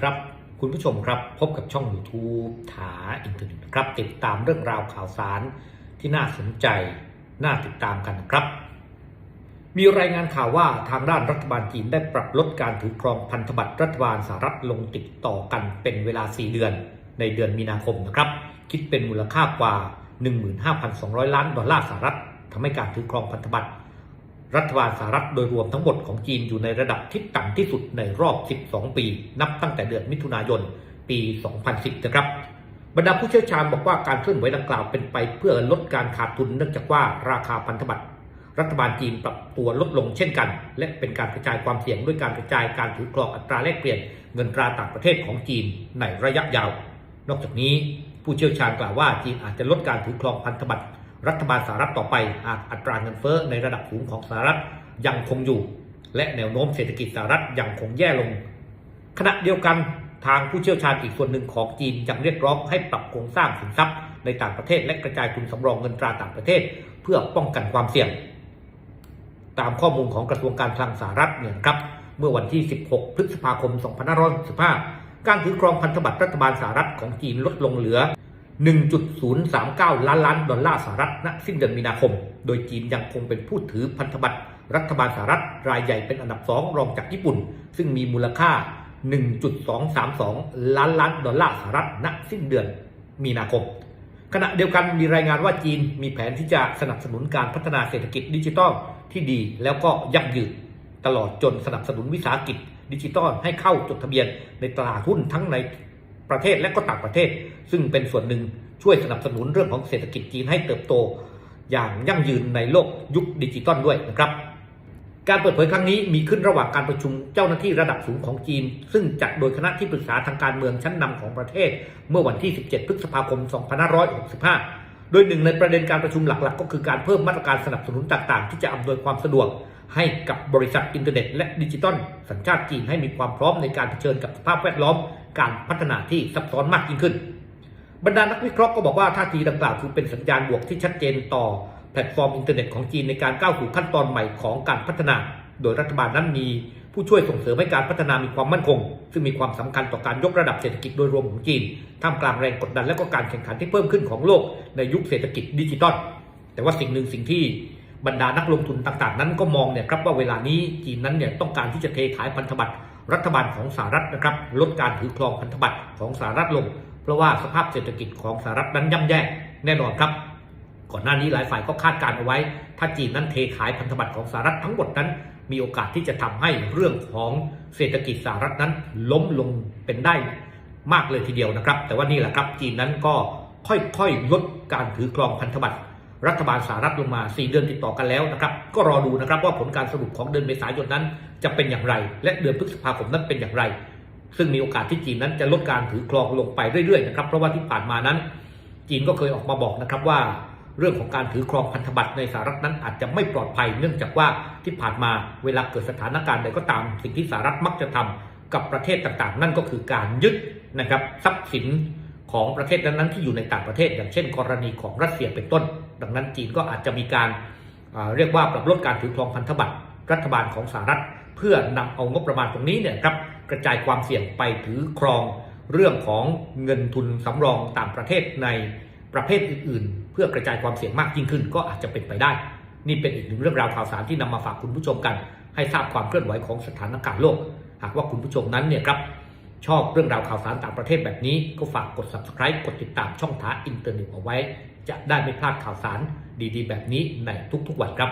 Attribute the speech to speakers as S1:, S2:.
S1: ครับ คุณผู้ชมครับพบกับช่อง YouTube ถาอินเทอร์เน็ตนะครับ ติดตามเรื่องราวข่าวสารที่น่าสนใจ น่าติดตามกันนะครับ มีรายงานข่าวว่าทางด้านรัฐบาลจีนได้ปรับลดการถือครองพันธบัตรรัฐบาลสหรัฐลงติดต่อกันเป็นเวลา 4 เดือน ในเดือนมีนาคมนะครับ คิดเป็นมูลค่ากว่า 15,200 ล้านดอลลาร์สหรัฐทำให้การถือครองพันธบัตร รัฐบาลสหรัฐโดยรวมทั้งหมดของจีนอยู่ในระดับที่ต่ำที่สุดในรอบ 12 ปี นับตั้งแต่เดือนมิถุนายน ปี 2010 นะครับ บรรดาผู้เชี่ยวชาญบอกว่าการเคลื่อนไหวดังกล่าวเป็นไปเพื่อลดการขาดทุนเนื่องจากว่าราคาพันธบัตรรัฐบาลจีนปรับตัวลดลงเช่นกัน และเป็นการกระจายความเสี่ยงด้วยการกระจายการถือครองอัตราแลกเปลี่ยนเงินตราต่างประเทศของจีนในระยะยาว นอกจากนี้ผู้เชี่ยวชาญกล่าวว่าจีนอาจจะลดการถือครองพันธบัตร รัฐบาลสหรัฐต่อไปหากอัตราเงินเฟ้อในระดับสูงของสหรัฐยังคงอยู่ และแนวโน้มเศรษฐกิจสหรัฐยังคงแย่ลง ขณะเดียวกันทางผู้เชี่ยวชาญอีกส่วนหนึ่งของจีนยังเรียกร้องให้ปรับโครงสร้างสินทรัพย์ในต่างประเทศและกระจายทุนสำรองเงินตราต่างประเทศ เพื่อป้องกันความเสี่ยง ตามข้อมูลของกระทรวงการคลังสหรัฐเนี่ยครับ เมื่อวันที่ 16 พฤษภาคม 2565 การถือครองพันธบัตรรัฐบาลสหรัฐของจีนลดลงเหลือ 1.039 ล้านล้านดอลลาร์สหรัฐณสิ้นเดือนมีนาคม โดยจีนยังคงเป็นผู้ถือพันธบัตรรัฐบาลสหรัฐรายใหญ่เป็นอันดับ 2 รองจากญี่ปุ่น ซึ่งมีมูลค่า 1.232 ล้านล้านดอลลาร์สหรัฐณสิ้นเดือนมีนาคม ขณะเดียวกันมีรายงานว่าจีนมีแผนที่จะสนับสนุนการพัฒนาเศรษฐกิจดิจิทัลที่ดีแล้วก็ยั่งยืนตลอดจนสนับสนุนวิสาหกิจดิจิทัลให้เข้าจดทะเบียนในตลาดหุ้นทั้งใน ประเทศและก็ต่างประเทศ ซึ่งเป็นส่วนหนึ่งช่วยสนับสนุนเรื่องของเศรษฐกิจจีนให้เติบโต อย่างยั่งยืนในโลกยุคดิจิตอลด้วยนะครับการเปิดเผยครั้งนี้มีขึ้นระหว่างการประชุมเจ้าหน้าที่ระดับสูงของจีน ซึ่งจัดโดยคณะที่ปรึกษาทางการเมืองชั้นนำของประเทศ เมื่อวันที่ 17 พฤษภาคม 2565 โดยหนึ่งในประเด็นการประชุมหลักๆ ก็คือการเพิ่มมาตรการสนับสนุนต่างๆ ที่จะอำนวยความสะดวก ให้กับบริษัทอินเทอร์เน็ตและดิจิตอลสัญชาติจีนให้มีความพร้อมในการเผชิญกับสภาพแวดล้อม การพัฒนาที่ซับซ้อนมากยิ่งขึ้น บรรดานักวิเคราะห์ก็บอกว่าท่าทีดังกล่าวคือเป็นสัญญาณบวกที่ชัดเจนต่อแพลตฟอร์มอินเทอร์เน็ตของจีนในการก้าวสู่ขั้นตอนใหม่ของการพัฒนา โดยรัฐบาลนั้นมีผู้ช่วยส่งเสริมให้การพัฒนามีความมั่นคง ซึ่งมีความสำคัญต่อการยกระดับเศรษฐกิจโดยรวมของจีนท่ามกลางแรงกดดันและก็การแข่งขันที่เพิ่มขึ้นของโลกในยุคเศรษฐกิจดิจิตอลแต่ว่าสิ่งหนึ่งสิ่งที่ บรรดานักลงทุนต่างๆ นั้นก็มองเนี่ยครับว่าเวลานี้จีนนั้นเนี่ยต้องการที่จะเทขายพันธบัตรรัฐบาลของสหรัฐนะครับลดการถือครองพันธบัตรของสหรัฐลง เพราะว่าสภาพเศรษฐกิจของสหรัฐนั้นย่ำแย่แน่นอนครับก่อนหน้านี้หลายฝ่ายก็คาดการณ์เอาไว้ ถ้าจีนนั้นเทขายพันธบัตรของสหรัฐทั้งหมดนั้น มีโอกาสที่จะทำให้เรื่องของเศรษฐกิจสหรัฐนั้นล้มลงเป็นได้มากเลยทีเดียวนะครับ แต่ว่านี่แหละครับจีนนั้นก็ค่อยๆลดการถือครองพันธบัตร รัฐบาลสหรัฐลงมา 4 เดือนติดต่อกันแล้วนะครับ ก็รอดูนะครับว่าผลการสรุปของเดือนเมษายนนั้น จะเป็นอย่างไร และเดือนพฤษภาคมนั้นเป็นอย่างไร ซึ่งมีโอกาสที่จีนนั้นจะลดการถือครองลงไปเรื่อยๆนะครับเพราะว่าที่ผ่านมานั้น จีนก็เคยออกมาบอกนะครับว่า เรื่องของการถือครองพันธบัตรในสหรัฐนั้นอาจจะไม่ปลอดภัย เนื่องจากว่าที่ผ่านมาเวลาเกิดสถานการณ์ใดก็ตาม สิ่งที่สหรัฐมักจะทำกับประเทศต่างๆ นั่นก็คือการยึดนะครับทรัพย์สิน ของประเทศนั้นๆที่อยู่ในต่างประเทศ อย่างเช่น กรณีของรัสเซียเป็นต้น ดังนั้นจีนก็อาจจะมีการเรียกว่าปรับลดการถือครองพันธบัตรรัฐบาลของสหรัฐ เพื่อนำเอางบประมาณตรงนี้เนี่ยครับกระจายความเสี่ยงไปถือครองเรื่องของเงินทุนสำรองต่างประเทศในประเภทอื่นๆ เพื่อกระจายความเสี่ยงมากยิ่งขึ้นก็อาจจะเป็นไปได้ นี่เป็นอีกหนึ่งเรื่องราวข่าวสารที่นำมาฝากคุณผู้ชมกัน ให้ทราบความเคลื่อนไหวของสถานการณ์โลก หากว่าคุณผู้ชมนั้นเนี่ยครับ ชอบเรื่องราวข่าวสารต่างประเทศแบบนี้ ก็ฝากกด subscribe กดติดตามช่องท้าอินเตอร์เน็ตเอาไว้ จะได้ไม่พลาดข่าวสารดีๆ แบบนี้ในทุกๆวันครับ